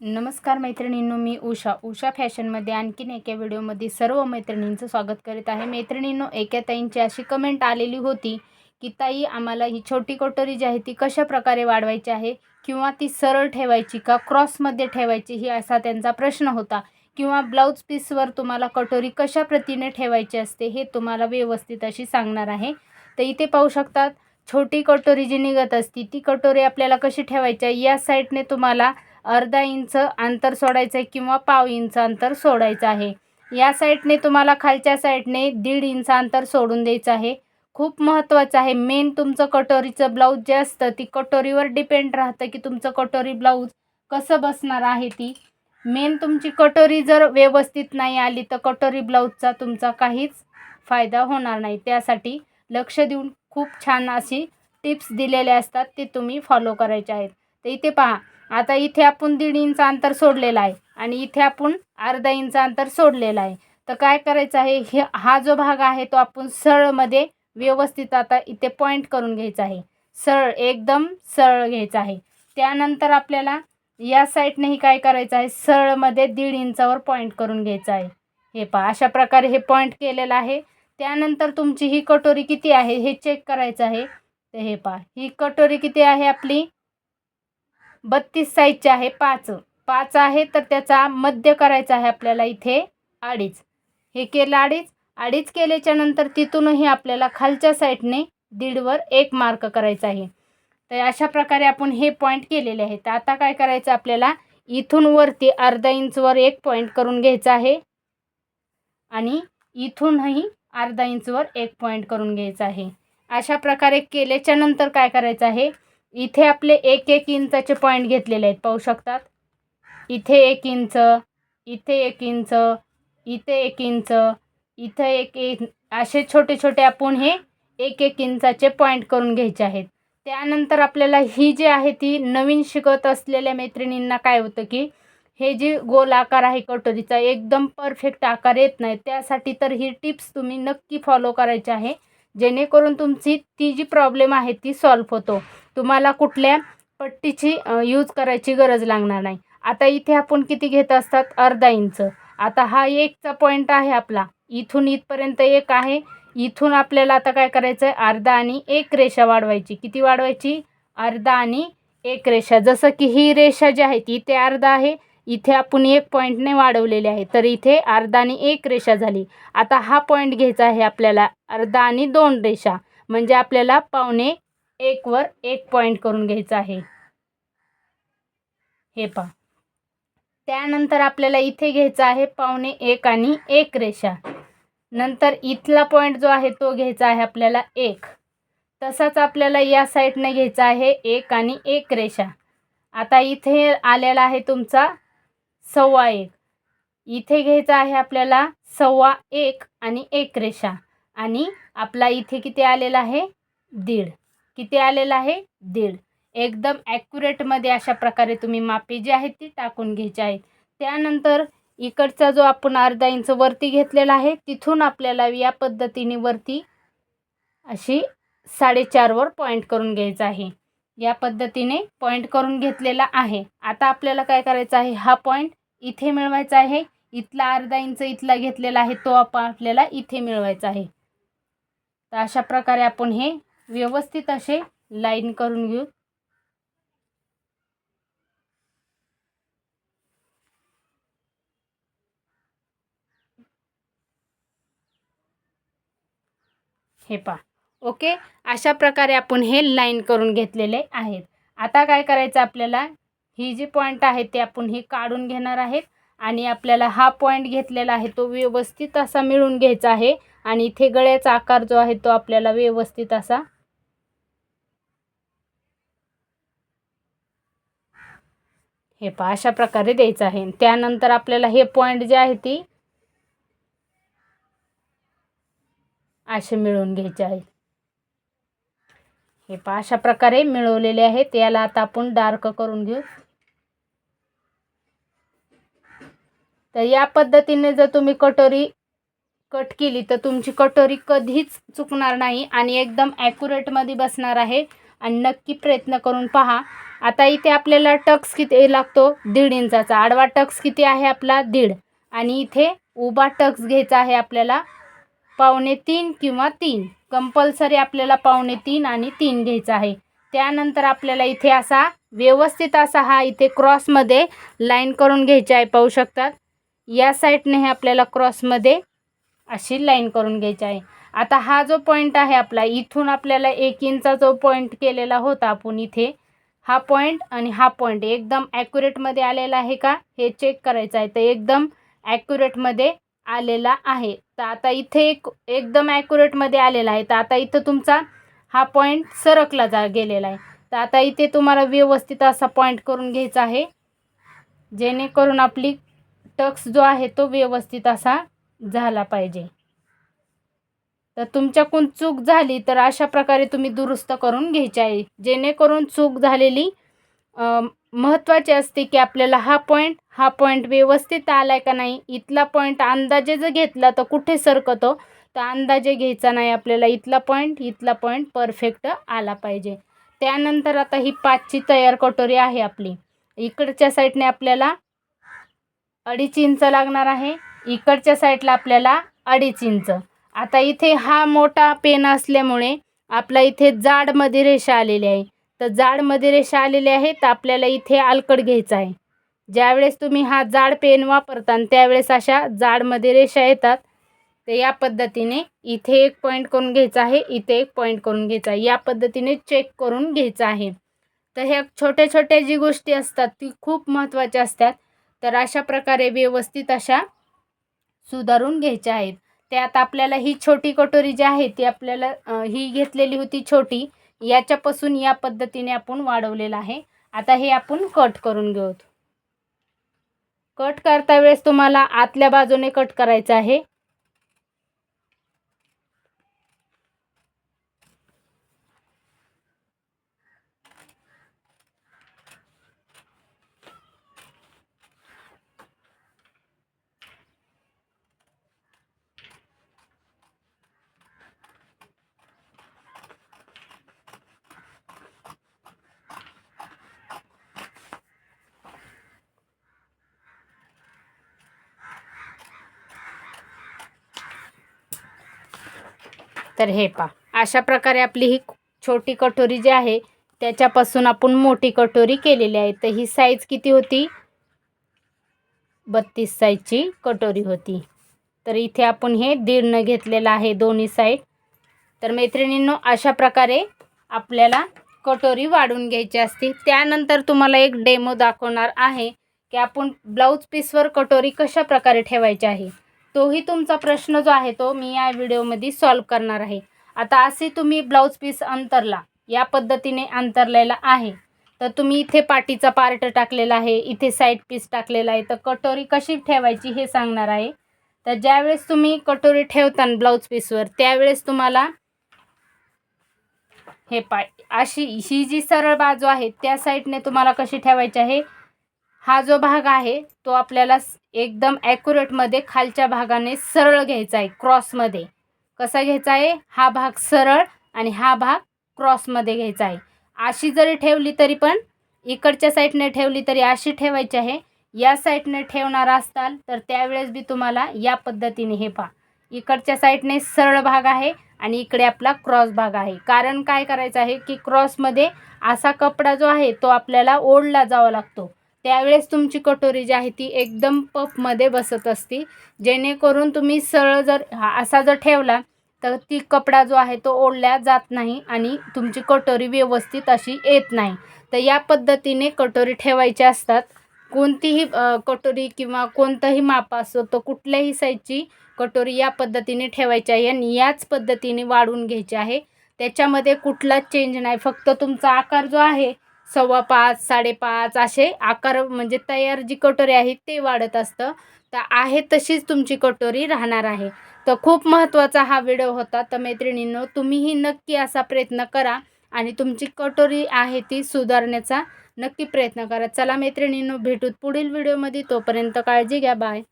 नमस्कार मैत्रिणींनो मी उषा. उषा फॅशनमध्ये आणखीन एका व्हिडिओमध्ये सर्व मैत्रिणींचं स्वागत करीत आहे. मैत्रिणींनो एका ताईंची अशी कमेंट आलेली होती की ताई आम्हाला ही छोटी कटोरी जी आहे ती कशा प्रकारे वाढवायची आहे? किंवा ती सरळ ठेवायची का? क्रॉसमध्ये ठेवायची? ही असा त्यांचा प्रश्न होता. किंवा ब्लाऊज पीसवर तुम्हाला कटोरी कशा प्रतीने ठेवायची असते हे तुम्हाला व्यवस्थित अशी सांगणार आहे. तर इथे पाहू शकतात छोटी कटोरी जी निघत असती ती कटोरी आपल्याला कशी ठेवायची आहे? या साईडने तुम्हाला अर्धा इंच अंतर सोडायचं आहे किंवा पाव इंच अंतर सोडायचं आहे. या साईडने तुम्हाला खालच्या साईडने दीड इंच अंतर सोडून द्यायचं आहे. खूप महत्त्वाचं आहे. मेन तुमचं कटोरीचं ब्लाऊज जे असतं ती कटोरीवर डिपेंड राहतं की तुमचं कटोरी ब्लाऊज कसं बसणार आहे ती. मेन तुमची कटोरी जर व्यवस्थित नाही आली तर कटोरी ब्लाऊजचा तुमचा काहीच फायदा होणार नाही. त्यासाठी लक्ष देऊन खूप छान अशी टिप्स दिलेले असतात ते तुम्ही फॉलो करायचे आहेत. तर इथे पहा आता इथे आपण दीड इंच अंतर सोडलेलं आहे आणि इथे आपण अर्धा इंच अंतर सोडलेलं आहे. तर काय करायचं आहे हे हा जो भाग आहे तो आपण सरळमध्ये व्यवस्थित आता इथे पॉईंट करून घ्यायचा आहे. सरळ एकदम सरळ घ्यायचा आहे. त्यानंतर आपल्याला या साईडनेही काय करायचं आहे सरळमध्ये दीड इंचावर पॉईंट करून घ्यायचं आहे. हे पहा अशा प्रकारे हे पॉईंट केलेलं आहे. त्यानंतर तुमची ही कटोरी किती आहे हे चेक करायचं आहे. तर हे पहा ही कटोरी किती आहे आपली? बत्तीस साईजची आहे पाच. पाच आहे तर त्याचा मध्य करायचा आहे आपल्याला इथे अडीच. हे केलं अडीच. अडीच केल्याच्यानंतर तिथूनही आपल्याला खालच्या साईडने दीडवर एक मार्क करायचा आहे. तर अशा प्रकारे आपण हे पॉईंट केलेले आहेत आता काय करायचं आपल्याला? इथून वरती अर्धा इंचवर एक पॉईंट करून घ्यायचा आहे. आणि इथूनही अर्धा इंचवर एक पॉईंट करून घ्यायचा आहे. अशा प्रकारे केल्याच्यानंतर काय करायचं आहे? इथे आपले एक एक इंचाचे पॉईंट घेतलेले आहेत. पाहू शकतात? इथे एक इंच इथे एक इंच इथे एक इंच इथं एक एक असे छोटे छोटे आपण हे एक एक इंचाचे पॉईंट करून घ्यायचे आहेत. त्यानंतर आपल्याला ही जी आहे ती नवीन शिकत असलेल्या मैत्रिणींना काय होतं की हे जी गोल आकार आहे कटोरीचा एकदम परफेक्ट आकार येत नाही. त्यासाठी तर ही टिप्स तुम्ही नक्की फॉलो करायची आहे. जेणेकरून तुमची ती जी प्रॉब्लेम आहे ती सॉल्व होतो. तुम्हाला कुठल्या पट्टीची यूज करायची गरज लागणार नाही. आता इथे आपण किती घेत असतात? अर्धा इंच. आता हा एकचा पॉईंट आहे आपला. इथून इथपर्यंत एक आहे. इथून आपल्याला आता काय करायचं आहे अर्धा आणि एक रेषा वाढवायची. किती वाढवायची? अर्धा आणि एक रेषा. जसं की ही रेषा जी आहे ती इथे अर्धा आहे. इथे आपण एक पॉईंटने वाढवलेले आहे. तर इथे अर्धा आणि एक रेषा झाली. आता हा पॉईंट घ्यायचा आहे आपल्याला. अर्धा आणि दोन रेषा. म्हणजे आपल्याला पावणे एकवर एक पॉईंट करून घ्यायचा आहे. हे पहा. त्यानंतर आपल्याला इथे घ्यायचा आहे पावणे एक आणि एक रेषा. नंतर इथला पॉईंट जो आहे तो घ्यायचा आहे आपल्याला एक. तसाच आपल्याला या साईडने घ्यायचा आहे एक आणि एक रेषा. आता इथे आलेला आहे तुमचा सव्वा एक. इथे घ्यायचा आहे आपल्याला सव्वा एक आणि एक रेषा. आणि आपला इथे किती आलेला आहे? दीड. किती आलेला आहे? दीड. एकदम ॲक्युरेटमध्ये अशा प्रकारे तुम्ही मापे जी आहेत ती टाकून घ्यायची आहेत. त्यानंतर इकडचा जो आपण अर्धा इंच वरती घेतलेला आहे तिथून आपल्याला या पद्धतीने वरती अशी साडेचारवर पॉईंट करून घ्यायचं आहे. या पद्धतीने पॉईंट करून घेतलेला आहे. आता आपल्याला काय करायचं आहे? हा पॉईंट इथे मिळवायचा आहे. इथला अर्धा इंच इथला घेतलेला आहे. तो आपण आपल्याला इथे मिळवायचा आहे. तर अशा प्रकारे आपण हे व्यवस्थित असे लाईन करून घेऊ. हे पा ओके? अशा प्रकारे आपण हे लाईन करून घेतलेले आहेत. आता काय करायचं आपल्याला? ही जी पॉईंट आहे ते आपण हे काढून घेणार आहेत आणि आपल्याला हा पॉईंट घेतलेला आहे तो व्यवस्थित असा मिळून घ्यायचा आहे आणि इथे गळ्याचा आकार जो आहे तो आपल्याला व्यवस्थित असा हे पहा अशा प्रकारे द्यायचं आहे. त्यानंतर आपल्याला हे पॉईंट जे आहे ती असे मिळून घ्यायचे आहेत. हे पहा अशा प्रकारे मिळवलेले आहेत याला आता आपण डार्क करून घेऊ. तर या पद्धतीने जर तुम्ही कटोरी कट केली तर तुमची कटोरी कधीच चुकणार नाही आणि एकदम ॲक्युरेटमध्ये बसणार आहे. आणि नक्की प्रयत्न करून पहा. आता इथे आपल्याला टक्स किती लागतो? दीड इंचाचा. आडवा टक्स किती आहे आपला? दीड. आणि इथे उभा टक्स घ्यायचा आहे आपल्याला पावणे तीन किंवा तीन. कंपल्सरी आपल्याला पावणे तीन आणि तीन घ्यायचा आहे. त्यानंतर आपल्याला इथे असा व्यवस्थित असा हा इथे क्रॉसमध्ये लाईन करून घ्यायची आहे पाहू शकतात? या साईडने हे आपल्याला क्रॉसमध्ये अशी लाईन करून घ्यायची आहे. आता हा जो पॉईंट आहे आपला इथून आपल्याला एक इंचा जो पॉईंट केलेला होता आपण इथे हा पॉईंट आणि हा पॉईंट एकदम ॲक्युरेटमध्ये आलेला आहे का? हे चेक करायचं आहे. तर एकदम ॲक्युरेटमध्ये आलेला आहे. तर आता इथे एक एकदम ॲक्युरेटमध्ये आलेला आहे. तर आता इथं तुमचा हा पॉईंट सरकला जा गेलेला आहे. तर आता इथे तुम्हाला व्यवस्थित असा पॉईंट करून घ्यायचा आहे. जेणेकरून आपली टक्स जो आहे तो व्यवस्थित असा झाला पाहिजे. तर तुमच्याकडून चूक झाली तर अशा प्रकारे तुम्ही दुरुस्त करून घ्यायची आहे. जेणेकरून चूक झालेली महत्त्वाची असते की आपल्याला हा पॉईंट हा पॉईंट व्यवस्थित आला आहे का नाही इथला पॉईंट अंदाजे जर घेतला तर कुठे सरकतो तर अंदाजे घ्यायचा नाही आपल्याला. इथला पॉईंट इथला पॉईंट परफेक्ट आला पाहिजे. त्यानंतर आता ही पाचची तयार कटोरी आहे आपली. इकडच्या साईडने आपल्याला अडीच इंच लागणार आहे. इकडच्या साईडला आपल्याला अडीच इंच. आता इथे हा मोठा पेन असल्यामुळे आपला इथे जाडमध्ये रेषा आलेली आहे. तर जाडमध्ये रेषा आलेल्या आहेत तर आपल्याला इथे अलकड घ्यायचा आहे. ज्यावेळेस तुम्ही हा जाड पेन वापरता त्यावेळेस अशा जाडमध्ये रेषा येतात तर या पद्धतीने इथे एक पॉईंट करून घ्यायचा आहे इथे एक पॉईंट करून घ्यायचा आहे. या पद्धतीने चेक करून घ्यायचं आहे. तर ह्या छोट्या छोट्या जी गोष्टी असतात ती खूप महत्त्वाच्या असतात. तर अशा प्रकारे व्यवस्थित अशा सुधारून घ्यायच्या आहेत. त्यात आपल्याला ही छोटी कटोरी जी आहे ती आपल्याला ही घेतलेली होती छोटी याच्यापासून या पद्धतीने आपण वाढवलेलं आहे. आता हे आपण कट करून घेऊ. कट करता वेळेस तुम्हाला आतल्या बाजूने कट करायचं आहे. तर हे पा अशा प्रकारे आपली ही छोटी कटोरी जी आहे त्याच्यापासून आपण मोठी कटोरी केलेली आहे. तर ही साईज किती होती? बत्तीस साईजची कटोरी होती. तर इथे आपण हे दीडनं घेतलेलं आहे दोन्ही साईड तर मैत्रिणींनो अशा प्रकारे आपल्याला कटोरी वाढून घ्यायची असते. त्यानंतर तुम्हाला एक डेमो दाखवणार आहे की आपण ब्लाऊज पीसवर कटोरी कशा प्रकारे ठेवायची आहे. तोही तुमचा प्रश्न जो आहे तो मी या व्हिडिओमध्ये सॉल्व करणार आहे. आता असे तुम्ही ब्लाऊज पीस अंतरला या पद्धतीने अंतरलेला आहे. तर तुम्ही इथे पाटीचा पार्ट टाकलेला आहे इथे साईड पीस टाकलेला आहे. तर कटोरी कशी ठेवायची हे सांगणार आहे. तर ज्यावेळेस तुम्ही कटोरी ठेवता ब्लाऊज पीसवर त्यावेळेस तुम्हाला हे पाय अशी ही जी सरळ बाजू आहे त्या साईडने तुम्हाला कशी ठेवायची आहे? हा जो भाग आहे तो आपल्याला एकदम ॲक्युरेटमध्ये खालच्या भागाने सरळ घ्यायचा आहे क्रॉसमध्ये कसा घ्यायचा आहे? हा भाग सरळ आणि हा भाग क्रॉसमध्ये घ्यायचा आहे. अशी जरी ठेवली तरी पण इकडच्या साईडने ठेवली तरी अशी ठेवायची आहे. या साईडने ठेवणार असताल तर त्यावेळेस बी तुम्हाला या पद्धतीने हे पहा. इकडच्या साईडने सरळ भाग आहे आणि इकडे आपला क्रॉस भाग आहे. कारण काय करायचं आहे की क्रॉसमध्ये असा कपडा जो आहे तो आपल्याला ओढला जावा लागतो. त्यावेळेस तुमची कटोरी जी आहे ती एकदम पफमध्ये बसत असते. जेणेकरून तुम्ही सरळ जर हा असा जर ठेवला तर ती कपडा जो आहे तो ओढल्या जात नाही आणि तुमची कटोरी व्यवस्थित अशी येत नाही. तर या पद्धतीने कटोरी ठेवायची असतात. कोणतीही कटोरी किंवा कोणतंही माप असो तो कुठल्याही साईजची कटोरी या पद्धतीने ठेवायची आहे आणि याच पद्धतीने वाढवून घ्यायची आहे. त्याच्यामध्ये कुठलाच चेंज नाही. फक्त तुमचा आकार जो आहे सव्वा पाच साडेपाच असे आकार म्हणजे तयार जी कटोरी आहे ते वाढत असतं. तर आहे तशीच तुमची कटोरी राहणार आहे. तर खूप महत्त्वाचा हा व्हिडिओ होता. तर मैत्रिणींनो तुम्हीही नक्की असा प्रयत्न करा आणि तुमची कटोरी आहे ती सुधारण्याचा नक्की प्रयत्न करा. चला मैत्रिणींनो भेटूत पुढील व्हिडिओमध्ये. तोपर्यंत काळजी घ्या. बाय.